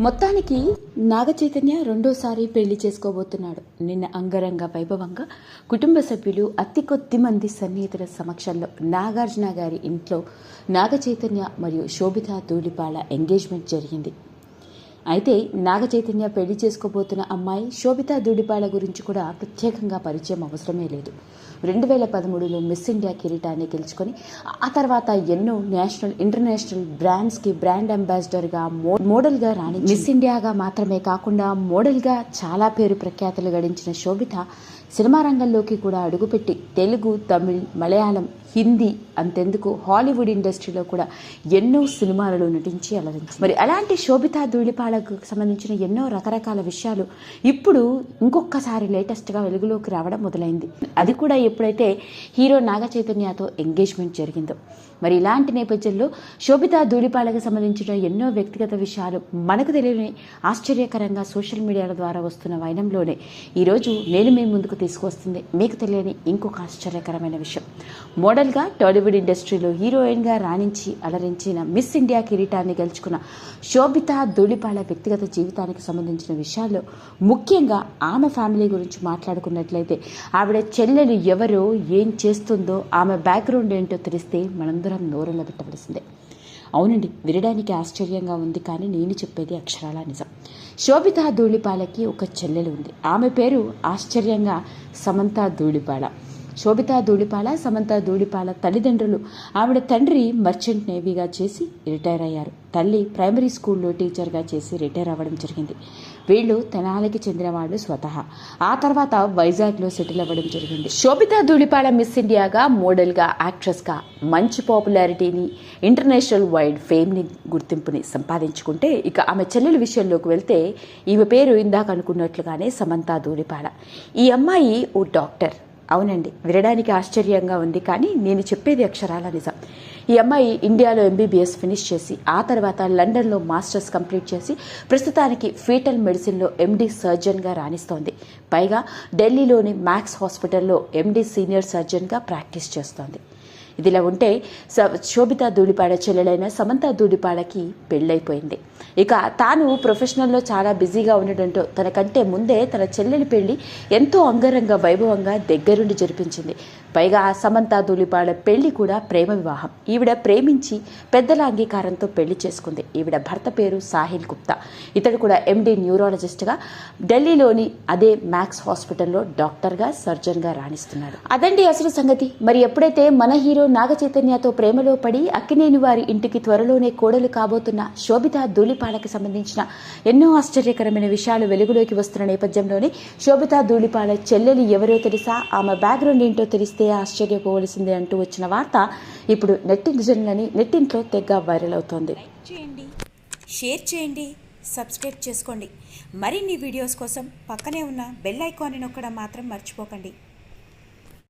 మొత్తానికి నాగచైతన్య రెండోసారి పెళ్ళి చేసుకోబోతున్నాడు. నిన్న అంగరంగ వైభవంగా కుటుంబ సభ్యులు అతి కొద్ది మంది సన్నిహితుల సమక్షంలో నాగార్జున గారి ఇంట్లో నాగచైతన్య మరియు శోభిత ధూళిపాల ఎంగేజ్మెంట్ జరిగింది. అయితే నాగ చైతన్య పెళ్ళి చేసుకోబోతున్న అమ్మాయి శోభితా ధూళిపాల గురించి కూడా ప్రత్యేకంగా పరిచయం అవసరమే లేదు. రెండు వేల పదమూడులో మిస్ ఇండియా కిరీటాన్ని గెలుచుకొని ఆ తర్వాత ఎన్నో నేషనల్ ఇంటర్నేషనల్ బ్రాండ్స్కి బ్రాండ్ అంబాసిడర్గా మో మోడల్గా రాణి మిస్ ఇండియాగా మాత్రమే కాకుండా మోడల్గా చాలా పేరు ప్రఖ్యాతులు గడించిన శోభిత సినిమా రంగంలోకి కూడా అడుగుపెట్టి తెలుగు తమిళ్ మలయాళం హిందీ అంతెందుకు హాలీవుడ్ ఇండస్ట్రీలో కూడా ఎన్నో సినిమాలలో నటించి అలరించి మరి అలాంటి శోభితా ధూళిపాలకు సంబంధించిన ఎన్నో రకరకాల విషయాలు ఇప్పుడు ఇంకొకసారి లేటెస్ట్గా వెలుగులోకి రావడం మొదలైంది. అది కూడా ఎప్పుడైతే హీరో నాగ చైతన్యతో ఎంగేజ్మెంట్ జరిగిందో. మరి ఇలాంటి నేపథ్యంలో శోభితా ధూళిపాలకు సంబంధించిన ఎన్నో వ్యక్తిగత విషయాలు మనకు తెలియని ఆశ్చర్యకరంగా సోషల్ మీడియాల ద్వారా వస్తున్న వైనంలోనే ఈరోజు నేను మీ ముందుకు తీసుకొస్తుంది మీకు తెలియని ఇంకొక ఆశ్చర్యకరమైన విషయం. మోడల్ మోడల్గా టాలీవుడ్ ఇండస్ట్రీలో హీరోయిన్గా రాణించి అలరించిన మిస్ ఇండియా కిరీటాన్ని గెలుచుకున్న శోభిత ధూళిపాల వ్యక్తిగత జీవితానికి సంబంధించిన విషయాల్లో ముఖ్యంగా ఆమె ఫ్యామిలీ గురించి మాట్లాడుకున్నట్లయితే ఆవిడ చెల్లెలు ఎవరో ఏం చేస్తుందో ఆమె బ్యాక్గ్రౌండ్ ఏంటో తెలిస్తే మనందరం నోరెళ్ళ పెట్టవలసిందే. అవునండి వినడానికి ఆశ్చర్యంగా ఉంది కానీ నేను చెప్పేది అక్షరాల నిజం. శోభిత ధూళిపాలకి ఒక చెల్లెలు ఉంది. ఆమె పేరు ఆశ్చర్యంగా సమంత ధూళిపాల. శోభిత ధూళిపాల సమంత ధూళిపాల తల్లిదండ్రులు. ఆవిడ తండ్రి మర్చెంట్ నేవీగా చేసి రిటైర్ అయ్యారు. తల్లి ప్రైమరీ స్కూల్లో టీచర్గా చేసి రిటైర్ అవ్వడం జరిగింది. వీళ్ళు తెనాలికి చెందిన వాళ్ళు స్వతహా. ఆ తర్వాత వైజాగ్లో సెటిల్ అవ్వడం జరిగింది. శోభిత ధూళిపాల మిస్ ఇండియాగా మోడల్గా యాక్ట్రెస్గా మంచి పాపులారిటీని ఇంటర్నేషనల్ వైడ్ ఫేమ్ని గుర్తింపుని సంపాదించుకుంటే ఇక ఆమె చెల్లెల విషయంలోకి వెళ్తే ఈమె పేరు ఇందాక అనుకున్నట్లుగానే సమంత ధూళిపాల. ఈ అమ్మాయి ఓ డాక్టర్. అవునండి. వినడానికి ఆశ్చర్యంగా ఉంది కానీ నేను చెప్పేది అక్షరాల నిజం. ఈ అమ్మాయి ఇండియాలో ఎంబీబీఎస్ ఫినిష్ చేసి ఆ తర్వాత లండన్లో మాస్టర్స్ కంప్లీట్ చేసి ప్రస్తుతానికి ఫీటల్ మెడిసిన్లో ఎండీ సర్జన్గా రాణిస్తోంది. పైగా ఢిల్లీలోని మ్యాక్స్ హాస్పిటల్లో ఎండీ సీనియర్ సర్జన్గా ప్రాక్టీస్ చేస్తోంది. ఇదిలా ఉంటే స- శోభిత ధూళిపాడ చెల్లెలైన సమంత ధూళిపాడకి పెళ్ళైపోయింది. ఇక తాను ప్రొఫెషనల్లో చాలా బిజీగా ఉండడంతో తనకంటే ముందే తన చెల్లెలి పెళ్ళి ఎంతో అంగరంగ వైభవంగా దగ్గరుండి జరిపించింది. పైగా సమంత ధూళిపాళ పెళ్ళి కూడా ప్రేమ వివాహం. ఈవిడ ప్రేమించి పెద్దల అంగీకారంతో పెళ్ళి చేసుకుంది. ఈవిడ భర్త పేరు సాహిల్ గుప్తా. ఇతడు కూడా ఎండి న్యూరాలజిస్ట్గా ఢిల్లీలోని అదే మ్యాక్స్ హాస్పిటల్లో డాక్టర్గా సర్జన్గా రాణిస్తున్నాడు. అదండి అసలు సంగతి. మరి ఎప్పుడైతే మన హీరో నాగ చైతన్యతో ప్రేమలో పడి అక్కినేని వారి ఇంటికి త్వరలోనే కోడలు కాబోతున్న శోభిత ధూళిపాలకి సంబంధించిన ఎన్నో ఆశ్చర్యకరమైన విషయాలు వెలుగులోకి వస్తున్న నేపథ్యంలోనే శోభిత ధూళిపాల చెల్లెలు ఎవరో తెలుసా? ఆమె బ్యాక్గ్రౌండ్ ఏంటో తెలిస్తే ఆశ్చర్యపోవలసిందే అంటూ వచ్చిన వార్త ఇప్పుడు నెట్టిజన్లని నెట్టింట్లో తెగ వైరల్ అవుతోంది. చేయండి షేర్ చేయండి సబ్స్క్రైబ్ చేసుకోండి. మరిన్ని వీడియోస్ కోసం పక్కనే ఉన్న బెల్ ఐకాన్ని నొక్కడం మాత్రం మర్చిపోకండి.